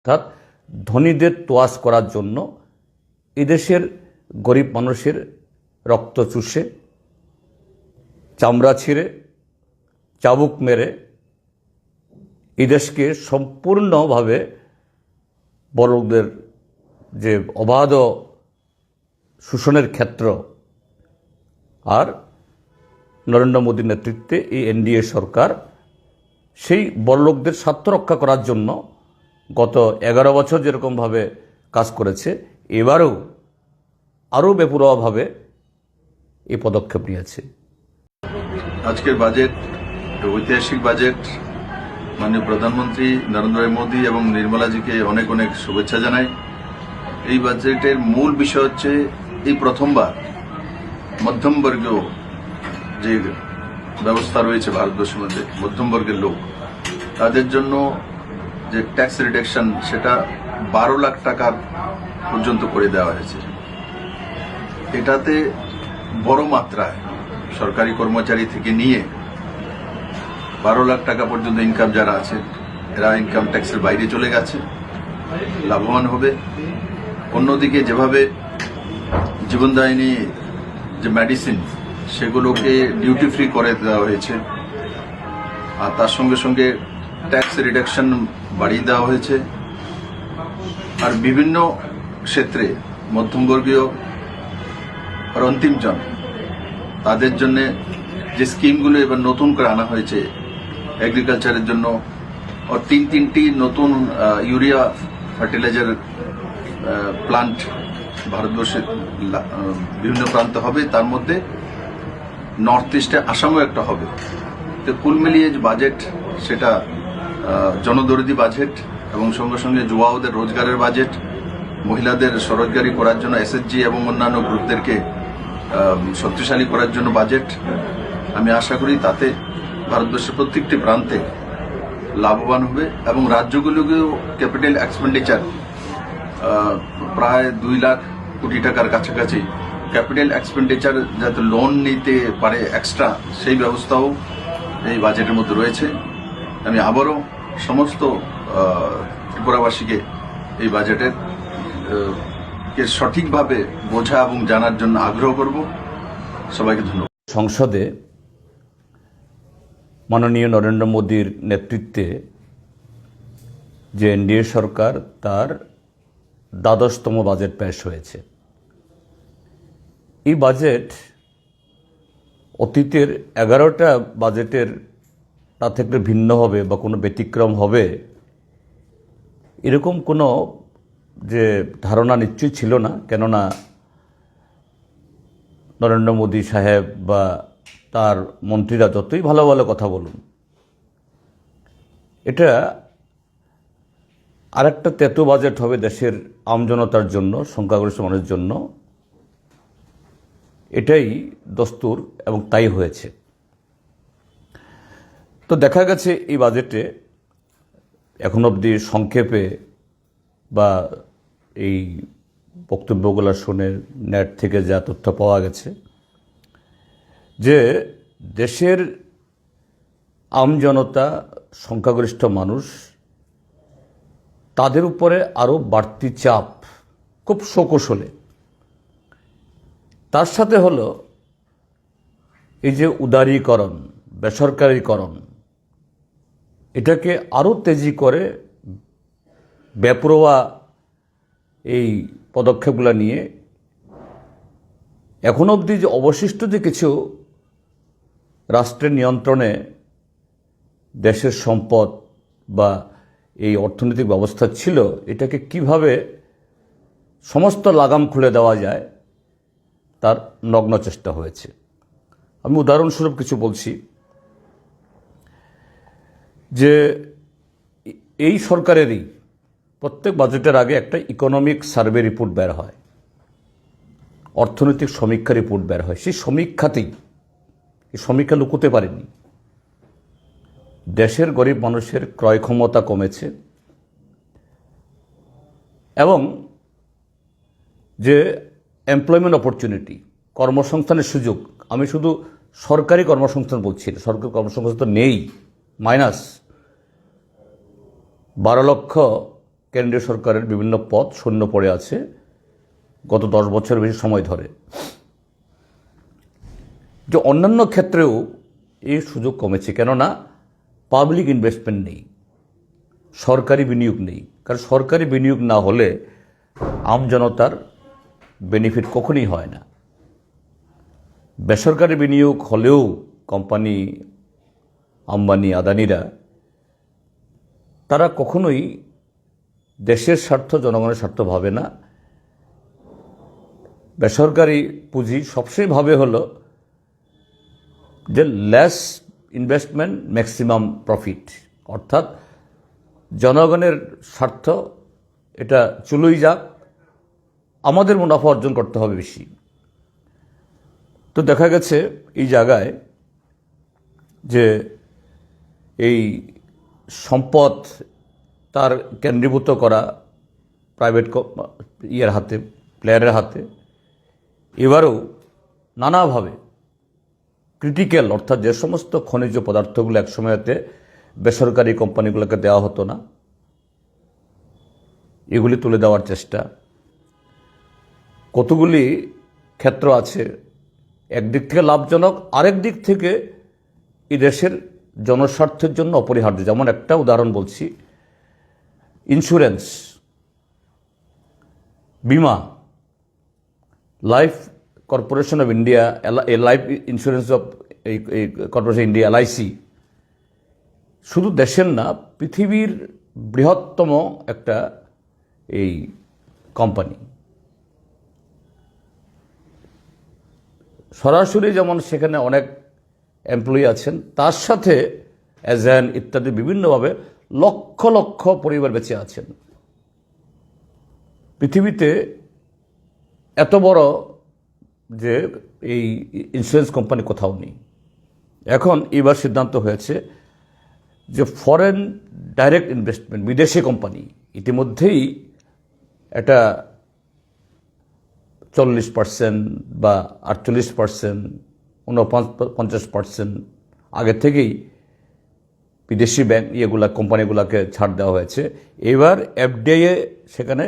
অর্থাৎ ধনীদের তোয়াজ করার জন্য এদেশের গরিব মানুষের রক্ত চুষে, চামড়া ছিঁড়ে, চাবুক মেরে এদেশকে সম্পূর্ণভাবে বড়দের যে অবাধ শোষণের ক্ষেত্র আর নরেন্দ্র মোদীর নেতৃত্বে এই এনডিএ সরকার সেই বড়লোকদের স্বার্থ রক্ষা করার জন্য গত এগারো বছর যেরকমভাবে কাজ করেছে, এবারও আরও বেপুরোয়াভাবে এই পদক্ষেপ নিয়েছে। আজকের বাজেট, ঐতিহাসিক বাজেট, মাননীয় প্রধানমন্ত্রী নরেন্দ্র মোদী এবং নির্মলাজিকে অনেক অনেক শুভেচ্ছা জানাই। এই বাজেটের মূল বিষয় হচ্ছে, এই প্রথমবার মধ্যমবর্গীয় যে ব্যবস্থা রয়েছে ভারতবর্ষের মধ্যে, মধ্যমবর্গের লোক, তাদের জন্য যে ট্যাক্স রিডাকশন সেটা বারো লাখ টাকার পর্যন্ত করে দেওয়া হয়েছে। এটাতে বড় মাত্রায় সরকারি কর্মচারী থেকে নিয়ে বারো লাখ টাকা পর্যন্ত ইনকাম যারা আছে, এরা ইনকাম ট্যাক্সের বাইরে চলে গেছে, লাভবান হবে। অন্যদিকে যেভাবে জীবনদায়িনী যে মেডিসিন সেগুলোকে ডিউটি ফ্রি করে দেওয়া হয়েছে, আর তার সঙ্গে সঙ্গে রিডাকশন বাড়িয়ে দেওয়া হয়েছে। আর বিভিন্ন ক্ষেত্রে মধ্যমবর্গীয় আর অন্তিমজন তাদের জন্য যে স্কিমগুলো এবার নতুন করে আনা হয়েছে এগ্রিকালচারের জন্য, ও তিন তিনটি নতুন ইউরিয়া ফার্টিলাইজার প্লান্ট ভারতবর্ষের বিভিন্ন প্রান্তে হবে। তার মধ্যে নর্থ ইস্টে আসামও একটা হবে। তো কুল মিলিয়ে যে বাজেট সেটা জনদরদি বাজেট এবং সঙ্গে সঙ্গে যুবাওদের রোজগারের বাজেট মহিলাদের স্বরোজগারি করার জন্য এসএসজি এবং অন্যান্য গ্রুপদেরকে শক্তিশালী করার জন্য বাজেট আমি আশা করি তাতে ভারতবর্ষের প্রত্যেকটি প্রান্তে লাভবান হবে এবং রাজ্যগুলোকেও ক্যাপিটাল এক্সপেন্ডিচার প্রায় দুই লাখ কোটি টাকার কাছাকাছি ক্যাপিটাল এক্সপেন্ডিচার যাতে লোন নিতে পারে এক্সট্রা সেই ব্যবস্থাও এই বাজেটের মধ্যে রয়েছে। আমি আবারও সমস্ত ত্রিপুরাবাসীকে এই বাজেটের কে সঠিকভাবে বোঝা এবং জানার জন্য আগ্রহ করব। সবাইকে ধন্যবাদ। সংসদে মাননীয় নরেন্দ্র মোদীর নেতৃত্বে যে এনডিএ সরকার, তার দ্বাদশতম বাজেট পেশ হয়েছে। এই বাজেট অতীতের এগারোটা বাজেটের তা থেকে ভিন্ন হবে বা কোনো ব্যতিক্রম হবে, এরকম কোনো যে ধারণা নিশ্চয়ই ছিল না। কেননা নরেন্দ্র মোদী সাহেব বা তার মন্ত্রীরা যতই ভালো ভালো কথা বলুন, এটা আরেকটা তেতো বাজেট হবে দেশের আমজনতার জন্য, সংখ্যাগরিষ্ঠ মানুষের জন্য। এটাই দস্তুর এবং তাই হয়েছে। তো দেখা গেছে এই বাজেটে এখন অবধি সংক্ষেপে বা এই বক্তব্যগুলো শুনে নেট থেকে যা তথ্য পাওয়া গেছে যে দেশের আমজনতা সংখ্যাগরিষ্ঠ মানুষ তাদের উপরে আরও বাড়তি চাপ, খুব সকৌশলে তার সাথে হলো এই যে উদারীকরণ, বেসরকারীকরণ এটাকে আরও তেজি করে বেপরোয়া এই পদক্ষেপগুলো নিয়ে এখন অবধি যে অবশিষ্ট যে কিছু রাষ্ট্রের নিয়ন্ত্রণে দেশের সম্পদ বা এই অর্থনৈতিক ব্যবস্থা ছিল, এটাকে কীভাবে সমস্ত লাগাম খুলে দেওয়া যায়, তার নগ্ন চেষ্টা হয়েছে। আমি উদাহরণস্বরূপ কিছু বলছি। যে এই সরকারেরই প্রত্যেক বাজেটের আগে একটা ইকোনমিক সার্ভে রিপোর্ট বের হয়, অর্থনৈতিক সমীক্ষা রিপোর্ট বের হয়। সেই সমীক্ষাতেই, এই সমীক্ষা লুকোতে পারেনি দেশের গরিব মানুষের ক্রয় ক্ষমতা কমেছে এবং যে এমপ্লয়মেন্ট অপরচুনিটি কর্মসংস্থানের সুযোগ, আমি শুধু সরকারি কর্মসংস্থান বলছি সরকারি কর্মসংস্থান তো নেই মাইনাস বারো লক্ষ কেন্দ্রীয় সরকারের বিভিন্ন পদ শূন্য পড়ে আছে গত দশ বছর বেশি সময় ধরে। যে অন্যান্য ক্ষেত্রেও এই সুযোগ কমেছে, কেননা পাবলিক ইনভেস্টমেন্ট নেই, সরকারি বিনিয়োগ নেই। কারণ সরকারি বিনিয়োগ না হলে আমজনতার বেনিফিট কখনই হয় না। বেসরকারি বিনিয়োগ হলেও কোম্পানি আম্বানি, আদানিরা তারা কখনোই দেশের স্বার্থ, জনগণের স্বার্থ ভাবে না। বেসরকারি পুঁজি সবসময় ভাবে হলো যে লেস ইনভেস্টমেন্ট ম্যাক্সিমাম প্রফিট অর্থাৎ জনগণের স্বার্থ, এটা চলুই যাক, আমাদের মুনাফা অর্জন করতে হবে বেশি। তো দেখা গেছে এই জায়গায় যে এই সম্পদ তার কেন্দ্রীভূত করা প্রাইভেট ইয়ের হাতে প্লেয়ারের হাতে। এবারও নানাভাবে ক্রিটিক্যাল অর্থাৎ যে সমস্ত খনিজ পদার্থগুলো একসময়তে বেসরকারি কোম্পানিগুলোকে দেওয়া হতো না, এগুলি তুলে দেওয়ার চেষ্টা। কতগুলি ক্ষেত্র আছে, একদিক থেকে লাভজনক আরেক দিক থেকে এই দেশের জনস্বার্থের জন্য অপরিহার্য। যেমন একটা উদাহরণ বলছি ইন্স্যুরেন্স বিমা life corporation of India life insurance of এই কর্পোরেশন ইন্ডিয়া এলআইসি শুধু দেশের না, পৃথিবীর বৃহত্তম একটা এই কোম্পানি সরাসরি যেমন সেখানে অনেক এমপ্লয়ি আছেন, তার সাথে এজেন্ট ইত্যাদি বিভিন্নভাবে লক্ষ লক্ষ পরিবার বেঁচে আছেন। পৃথিবীতে এত বড় যে এই ইন্স্যুরেন্স কোম্পানি কোথাও নেই। এখন এবার সিদ্ধান্ত হয়েছে যে ফরেন ডাইরেক্ট ইনভেস্টমেন্ট বিদেশি কোম্পানি ইতিমধ্যেই এটা চল্লিশ পার্সেন্ট বা আটচল্লিশ পার্সেন্ট পঞ্চাশ পার্সেন্ট আগে থেকেই বিদেশি ব্যাংক ইয়েগুলা, কোম্পানিগুলোকে ছাড় দেওয়া হয়েছে। এবার এফডিআইয়ে সেখানে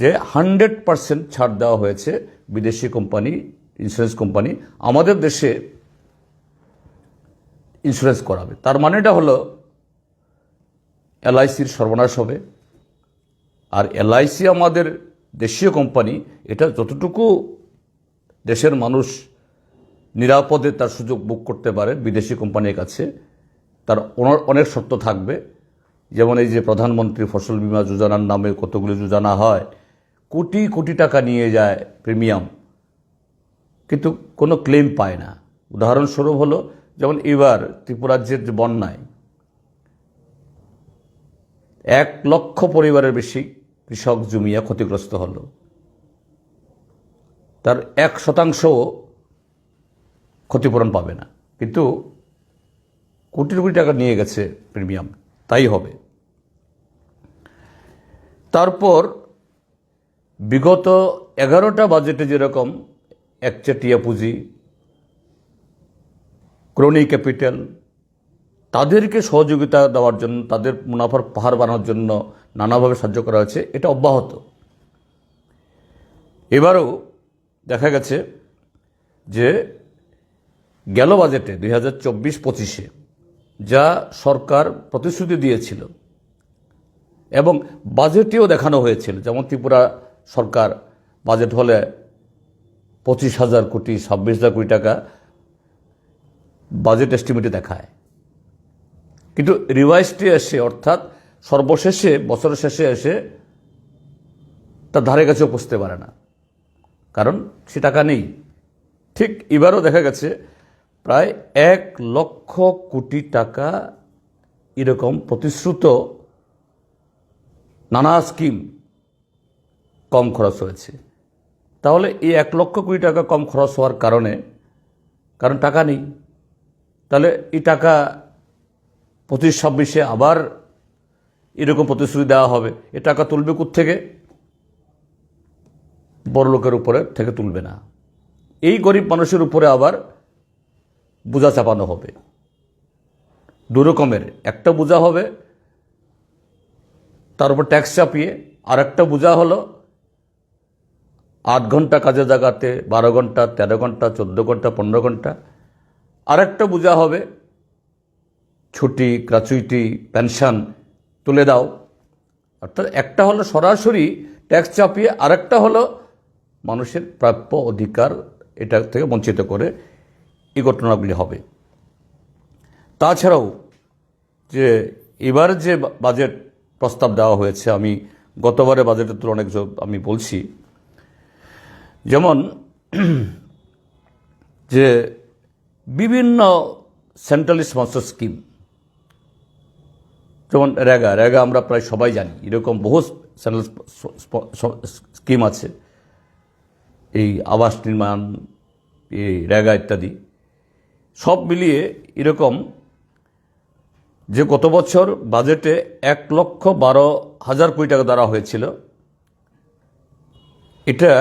যে হান্ড্রেড পার্সেন্ট ছাড় দেওয়া হয়েছে বিদেশি কোম্পানি, ইন্স্যুরেন্স কোম্পানি, আমাদের দেশে ইন্স্যুরেন্স করাবে। তার মানেটা হলো এলআইসির সর্বনাশ হবে। আর এলআইসি আমাদের দেশীয় কোম্পানি, এটা যতটুকু দেশের মানুষ নিরাপদে তার সুযোগ বুক করতে পারে বিদেশি কোম্পানির কাছে। তার অন- অনেক শর্ত থাকবে। যেমন এই যে প্রধানমন্ত্রী ফসল বীমা যোজনার নামে কতগুলি যোজনা হয়, কোটি কোটি টাকা নিয়ে যায় প্রিমিয়াম। কিন্তু কোনো ক্লেম পায় না। উদাহরণস্বরূপ হলো, যেমন এবার ত্রিপুরাজ্যের যে বন্যায়, এক লক্ষ পরিবারের বেশি কৃষক জমিয়া ক্ষতিগ্রস্ত হলো। তার এক শতাংশও ক্ষতিপূরণ পাবে না। কিন্তু কোটি কোটি টাকা নিয়ে গেছে প্রিমিয়াম, তাই হবে। তারপর বিগত এগারোটা বাজেটে যেরকম একচেটিয়া পুঁজি, ক্রোনি ক্যাপিটাল, তাদেরকে সহযোগিতা দেওয়ার জন্য, তাদের মুনাফার পাহাড় বানানোর জন্য নানাভাবে সাহায্য করা হয়েছে, এটা অব্যাহত। এবারও দেখা গেছে যে গেল বাজেটে দুই হাজার চব্বিশ পঁচিশে, যা সরকার প্রতিশ্রুতি দিয়েছিল এবং বাজেটেও দেখানো হয়েছিল। যেমন ত্রিপুরা সরকার বাজেট হলে পঁচিশ হাজার কোটি, ছাব্বিশ হাজার কোটি টাকা বাজেট এস্টিমেটে দেখায়। কিন্তু রিভাইজটি এসে, অর্থাৎ সর্বশেষে, বছরের শেষে এসে তার ধারে কাছেও পৌঁছতে পারে না। কারণ সে টাকা নেই। ঠিক এবারও দেখা গেছে প্রায় এক লক্ষ কোটি টাকা এরকম প্রতিশ্রুত নানা স্কিম কম খরচ হয়েছে। তাহলে এই এক লক্ষ কোটি টাকা কম খরচ হওয়ার কারণে, কারণ টাকা নেই। তাহলে এই টাকা পঁচিশ ছাব্বিশে আবার এরকম প্রতিশ্রুতি দেওয়া হবে। এ টাকা তুলবে থেকে বড় লোকের উপরে থেকে তুলবে না। এই গরিব মানুষের উপরে আবার বোঝা চাপানো হবে। দু রকমের একটা বোঝা হবে, তার উপর ট্যাক্স চাপিয়ে আর একটা বোঝা হলো, আট ঘণ্টা কাজে জায়গাতে বারো ঘণ্টা, তেরো ঘণ্টা, চোদ্দ ঘণ্টা, পনেরো ঘণ্টা আর একটা বোঝা হবে, ছুটি গ্রাচুইটি পেনশন তুলে দাও। অর্থাৎ একটা হলো সরাসরি ট্যাক্স চাপিয়ে আরেকটা হলো মানুষের প্রাপ্য অধিকার এটা থেকে বঞ্চিত করে এই ঘটনাগুলি হবে। তাছাড়াও যে এবার যে বাজেট প্রস্তাব দেওয়া হয়েছে, আমি গতবারে বাজেটের তুলনায় কিছু আমি বলছি। যেমন যে বিভিন্ন সেন্ট্রাল স্পন্সর স্কিম যেমন রেগা রেগা আমরা প্রায় সবাই জানি, এরকম বহু সেন্ট্রাল স্কিম আছে। এই আবাস নির্মাণ, এই রেগা ইত্যাদি। সব মিলিয়ে এরকম যে গত বছর বাজেটে এক লক্ষ বারো হাজার কোটি টাকা দ্বারা হয়েছিল, এটা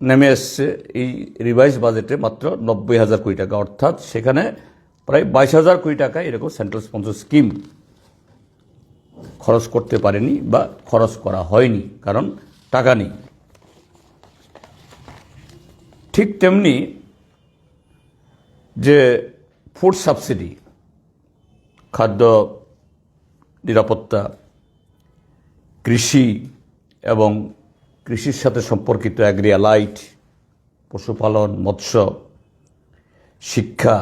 নেমে এসছে এই রিভাইজ বাজেটে মাত্র নব্বই হাজার কোটি টাকা। অর্থাৎ সেখানে প্রায় বাইশ হাজার কোটি টাকা এরকম সেন্ট্রাল স্পন্সর স্কিম খরচ করতে পারেনি বা খরচ করা হয়নি, কারণ টাকা নেই। ঠিক তেমনি যে ফুড সাবসিডি খাদ্য নিরাপত্তা, কৃষি এবং কৃষির সাথে সম্পর্কিত অ্যাগ্রিয়া লাইট পশুপালন, মৎস্য, শিক্ষা,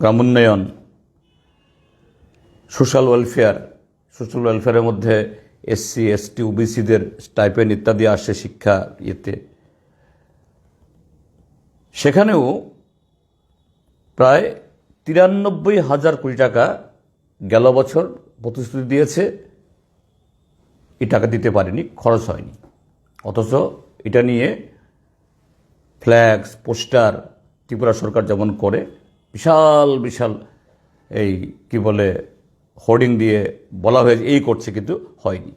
গ্রামোন্নয়ন সোশ্যাল ওয়েলফেয়ার সোশ্যাল ওয়েলফেয়ারের মধ্যে এসসি এসটি ওবিসিদের স্টাইপেন্ড ইত্যাদি আসে শিক্ষা ইয়েতে। সেখানেও প্রায় তিরানব্বই হাজার কোটি টাকা গেল বছর প্রতিশ্রুতি দিয়েছে। এই টাকা দিতে পারেনি, খরচ হয়নি। অথচ এটা নিয়ে ফ্ল্যাক্স পোস্টার, ত্রিপুরা সরকার যেমন করে, বিশাল বিশাল এই কি বলে, হোর্ডিং দিয়ে বলা হয়েছে, এই করছে কিন্তু হয়নি।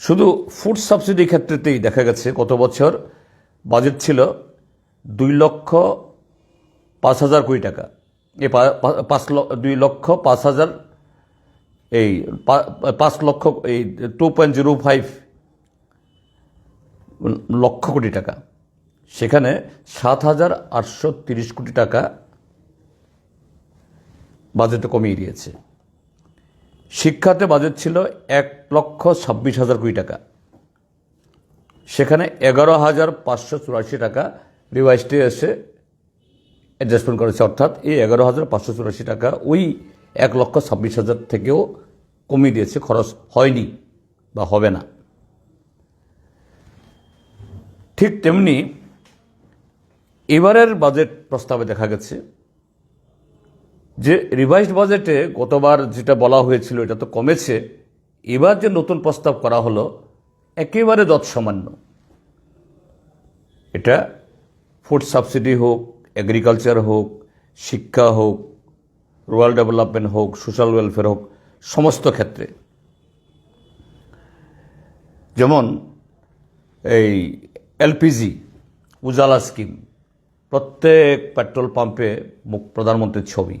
শুধু ফুড সাবসিডি ক্ষেত্রেতেই দেখা গেছে কত বছর বাজেট ছিল দুই লক্ষ পাঁচ হাজার কোটি টাকা। এই পাঁচ দুই লক্ষ পাঁচ হাজার, এই পাঁচ লক্ষ, এই two point zero five lakh crore টাকা। সেখানে সাত হাজার আটশো তিরিশ কোটি টাকা বাজেটে কমিয়ে দিয়েছে। শিক্ষাতে বাজেট ছিল এক লক্ষ ছাব্বিশ হাজার কোটি টাকা। সেখানে এগারো হাজার পাঁচশো চুরাশি টাকা রিভাইসটে এসে অ্যাডজাস্টমেন্ট করেছে। অর্থাৎ এই এগারো হাজার পাঁচশো চুরাশি টাকা ওই এক লক্ষ ছাব্বিশ হাজার থেকেও কমিয়ে দিয়েছে। খরচ হয়নি বা হবে না। ঠিক তেমনি এবারের বাজেট প্রস্তাবে দেখা গেছে যে রিভাইসড বাজেটে গতবার যেটা বলা হয়েছিল, এটা তো কমেছে। এবার যে নতুন প্রস্তাব করা হলো একেবারে যৎসামান্য। এটা ফুড সাবসিডি হোক এগ্রিকালচার হোক, শিক্ষা হোক রুরাল ডেভেলপমেন্ট হোক সোশ্যাল ওয়েলফেয়ার হোক, সমস্ত ক্ষেত্রে। যেমন এই এলপিজি, উজালা স্কিম প্রত্যেক পেট্রোল পাম্পে মুখ প্রধানমন্ত্রীর ছবি।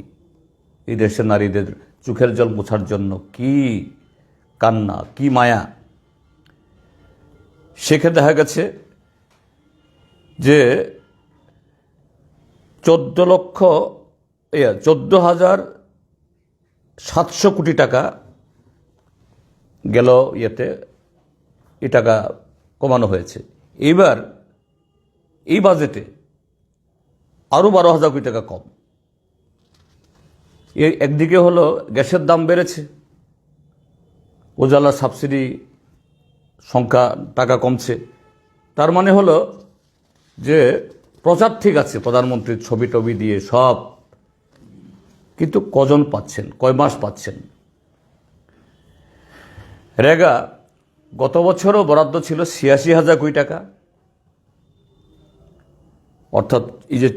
এই দেশের নারীদের চোখের জল মোছার জন্য কি কান্না, কি মায়া। সেখানে দেখা গেছে যে চোদ্দ লক্ষ, ইয়া, চোদ্দ হাজার সাতশো কোটি টাকা গেল ইয়েতে এ টাকা কমানো হয়েছে। এইবার এই বাজেটে আরও বারো হাজার কোটি টাকা কম। এ একদিকে হলো গ্যাসের দাম বেড়েছে উজালা সাবসিডি সংখ্যা টাকা কমছে। তার মানে হলো যে প্রচার ঠিক আছে, প্রধানমন্ত্রীর ছবি টবি দিয়ে সব, কিন্তু কজন পাচ্ছেন, কয় মাস পাচ্ছেন? রেগা, গত বছরও বরাদ্দ ছিল ছিয়াশি হাজার কোটি টাকা। অর্থাৎ এই যে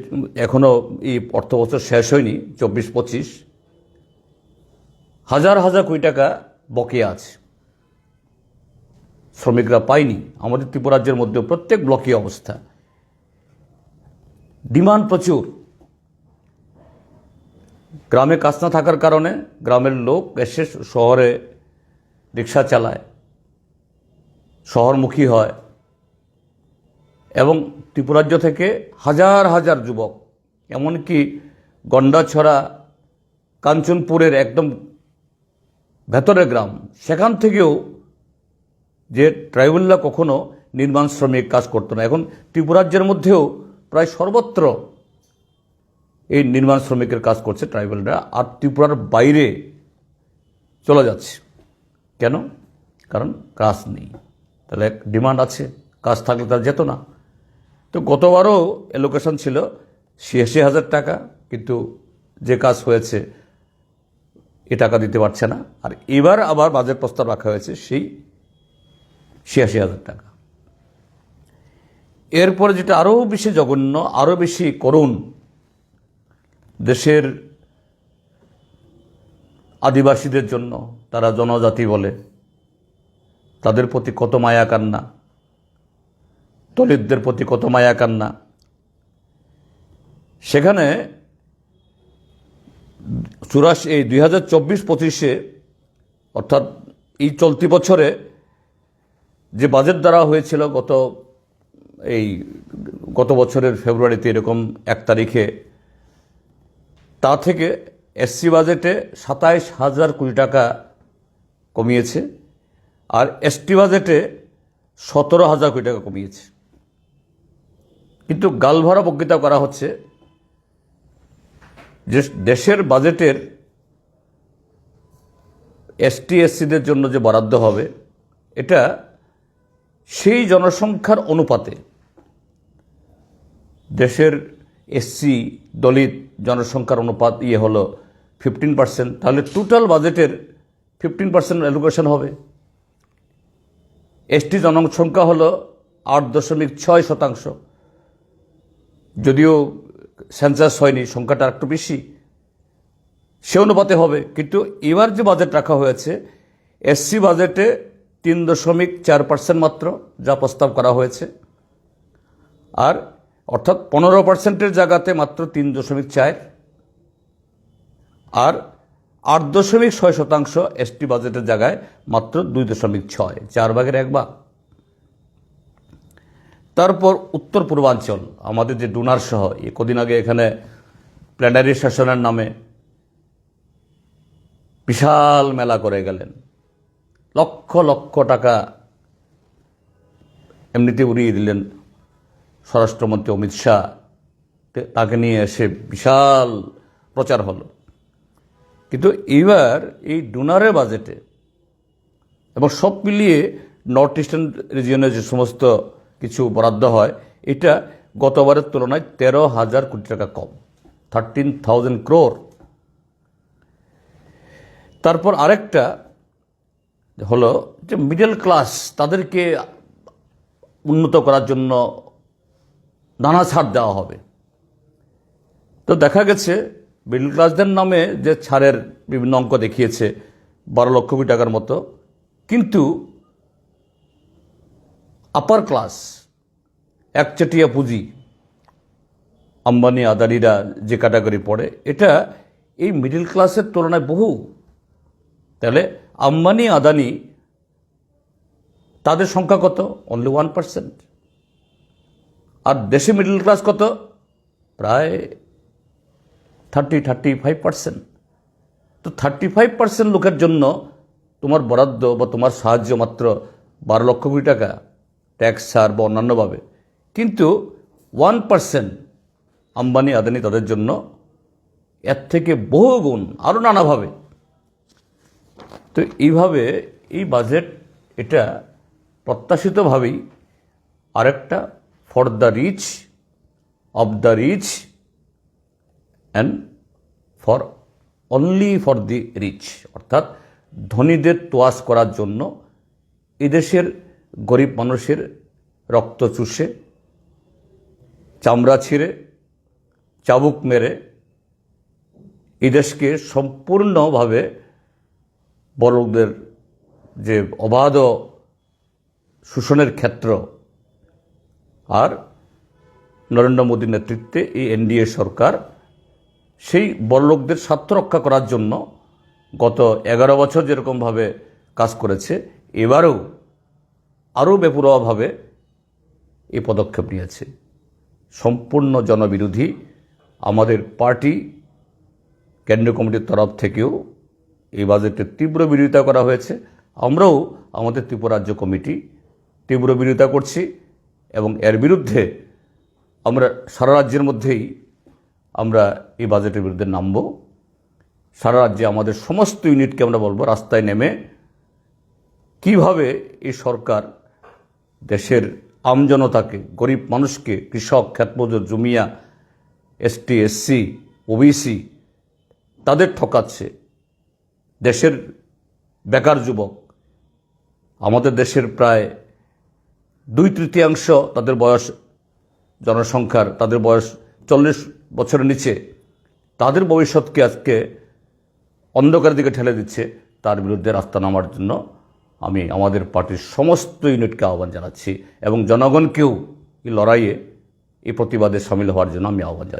এখনও এই অর্থ বছর শেষ হয়নি, চব্বিশ পঁচিশ, হাজার হাজার কোটি টাকা বকেয়া আছে। শ্রমিকরা পায়নি। আমাদের ত্রিপুরাজ্যের মধ্যে প্রত্যেক ব্লকে অবস্থা। ডিমান্ড প্রচুর। গ্রামে কাজ না থাকার কারণে গ্রামের লোক এসে শহরে রিক্সা চালায়, শহরমুখী হয় এবং ত্রিপুরাজ্য থেকে হাজার হাজার যুবক, এমনকি গন্ডাছড়া, কাঞ্চনপুরের একদম ভেতরের গ্রাম, সেখান থেকেও যে ট্রাইবেলরা কখনো নির্মাণ শ্রমিক কাজ করতো না। এখন ত্রিপুরাজ্যের মধ্যেও প্রায় সর্বত্র এই নির্মাণ শ্রমিকের কাজ করছে ট্রাইবেলরা, আর ত্রিপুরার বাইরে চলে যাচ্ছে। কেন? কারণ কাজ নেই। তাহলে এক ডিমান্ড আছে, কাজ থাকলে তার যেত না। তো গতবারও অ্যালোকেশন ছিল ছিয়াশি হাজার টাকা, কিন্তু যে কাজ হয়েছে এ টাকা দিতে পারছে না। আর এবার আবার বাজেট প্রস্তাব রাখা হয়েছে, সেই ছিয়াশি হাজার টাকা। এরপরে যেটা আরও বেশি জঘন্য, আরও বেশি করুণ, দেশের আদিবাসীদের জন্য তারা জনজাতি বলে, তাদের প্রতি কত মায়া কান্না, দলিতদের প্রতি কত মায়া কান্না। সেখানে চুরাশি, এই দুই হাজার চব্বিশ পঁচিশে, অর্থাৎ এই চলতি বছরে যে বাজেট দ্বারা হয়েছিল গত এই গত বছরের ফেব্রুয়ারিতে এরকম এক তারিখে, তা থেকে এসসি বাজেটে সাতাইশ হাজার কোটি টাকা কমিয়েছে আর এসটি বাজেটে সতেরো হাজার কোটি টাকা কমিয়েছে। কিন্তু গালভরা বক্তৃতা করা হচ্ছে যে দেশের বাজেটের এসটি এসসিদের জন্য যে বরাদ্দ হবে, এটা সেই জনসংখ্যার অনুপাতে দেশের এসসি দলিত জনসংখ্যার অনুপাত ইয়ে হলো ফিফটিন পার্সেন্ট তাহলে টোটাল বাজেটের ফিফটিন পার্সেন্ট অ্যালোকেশন হবে। এসটি জনসংখ্যা হলো আট দশমিক ছয় শতাংশ। যদিও সেন্সাস হয়নি, সংখ্যাটা একটু বেশি, সে অনুপাতে হবে। কিন্তু এবার যে বাজেট রাখা হয়েছে এসসি বাজেটে তিন দশমিক চার পার্সেন্ট মাত্র যা প্রস্তাব করা হয়েছে। আর অর্থাৎ পনেরো পার্সেন্টের জায়গাতে মাত্র তিন দশমিক চার। আর আট দশমিক ছয় শতাংশ এসটি বাজেটের জায়গায় মাত্র দুই দশমিক ছয়, চার ভাগের এক ভাগ। তারপর উত্তর পূর্বাঞ্চল, আমাদের যে ডুনার সহ কদিন আগে এখানে প্ল্যানারি সেশনের নামে বিশাল মেলা করে গেলেন। লক্ষ লক্ষ টাকা এমনিতে উড়িয়ে দিলেন স্বরাষ্ট্রমন্ত্রী অমিত শাহ। তাকে নিয়ে এসে বিশাল প্রচার হলো। কিন্তু এবার এই ডোনারের বাজেটে এবং সব মিলিয়ে নর্থ ইস্টার্ন রিজিয়নে যে সমস্ত কিছু বরাদ্দ হয়, এটা গতবারের তুলনায় তেরো হাজার কোটি টাকা কম থার্টিন থাউজেন্ড ক্রোর তারপর আরেকটা হলো যে মিডল ক্লাস তাদেরকে উন্নত করার জন্য নানা ছাড় দেওয়া হবে। তো দেখা গেছে মিডল ক্লাসদের নামে যে ছাড়ের বিভিন্ন অঙ্ক দেখিয়েছে, বারো লক্ষ কোটি টাকার মতো, কিন্তু আপার ক্লাস একচেটিয়া পুঁজি, আম্বানি, আদানিরা যে ক্যাটাগরি পড়ে, এটা এই মিডল ক্লাসের তুলনায় বহু। তাহলে আম্বানি, আদানি, তাদের সংখ্যা কত? অনলি ওয়ান পার্সেন্ট আর দেশে মিডল ক্লাস কত? প্রায় থার্টি থার্টি ফাইভ পার্সেন্ট তো থার্টি ফাইভ পার্সেন্ট লোকের জন্য তোমার বরাদ্দ বা তোমার সাহায্য মাত্র বারো লক্ষ কোটি টাকা ট্যাক্স ছাড় বা অন্যান্যভাবে। কিন্তু ওয়ান পার্সেন্ট আম্বানি, আদানি তাদের জন্য এর থেকে বহু গুণ আরও নানাভাবে। তো এইভাবে এই বাজেট এটা প্রত্যাশিতভাবেই আরেকটা for the rich of the rich and for only for the rich অর্থাৎ ধনীদের তোয়াজ করার জন্য এদেশের গরিব মানুষের রক্ত চুষে, চামড়া ছিঁড়ে, চাবুক মেরে এদেশকে সম্পূর্ণভাবে বড়দের যে অবাধ শোষণের ক্ষেত্র আর নরেন্দ্র মোদীর নেতৃত্বে এই এনডিএ সরকার, সেই বড়লোকদের স্বার্থ রক্ষা করার জন্য গত এগারো বছর যেরকমভাবে কাজ করেছে, এবারেও আরও বেপরোয়াভাবে এই পদক্ষেপ নিয়েছে। সম্পূর্ণ জনবিরোধী আমাদের পার্টি, কেন্দ্রীয় কমিটির তরফ থেকেও এই বাজেটের তীব্র বিরোধিতা করা হয়েছে। আমরাও আমাদের ত্রিপুরা রাজ্য কমিটি তীব্র বিরোধিতা করছি এবং এর বিরুদ্ধে আমরা সারা রাজ্যের মধ্যেই আমরা এই বাজেটের বিরুদ্ধে নামব। সারা রাজ্যে আমাদের সমস্ত ইউনিটকে আমরা বলব, রাস্তায় নেমে কীভাবে এই সরকার দেশের আমজনতাকে গরিব মানুষকে, কৃষক খ্যাতমজুর জমিয়া এসটি এসসি ওবিসি তাদের ঠকাচ্ছে দেশের বেকার যুবক, আমাদের দেশের প্রায় দুই তৃতীয়াংশ তাদের বয়স, জনসংখ্যার তাদের বয়স চল্লিশ বছরের নিচে, তাদের ভবিষ্যৎকে আজকে অন্ধকারের দিকে ঠেলে দিচ্ছে। তার বিরুদ্ধে রাস্তা নামার জন্য আমি আমাদের পার্টির সমস্ত ইউনিটকে আহ্বান জানাচ্ছি এবং জনগণকেও এই লড়াইয়ে, এই প্রতিবাদে সামিল হওয়ার জন্য আমি আহ্বান জানাচ্ছি।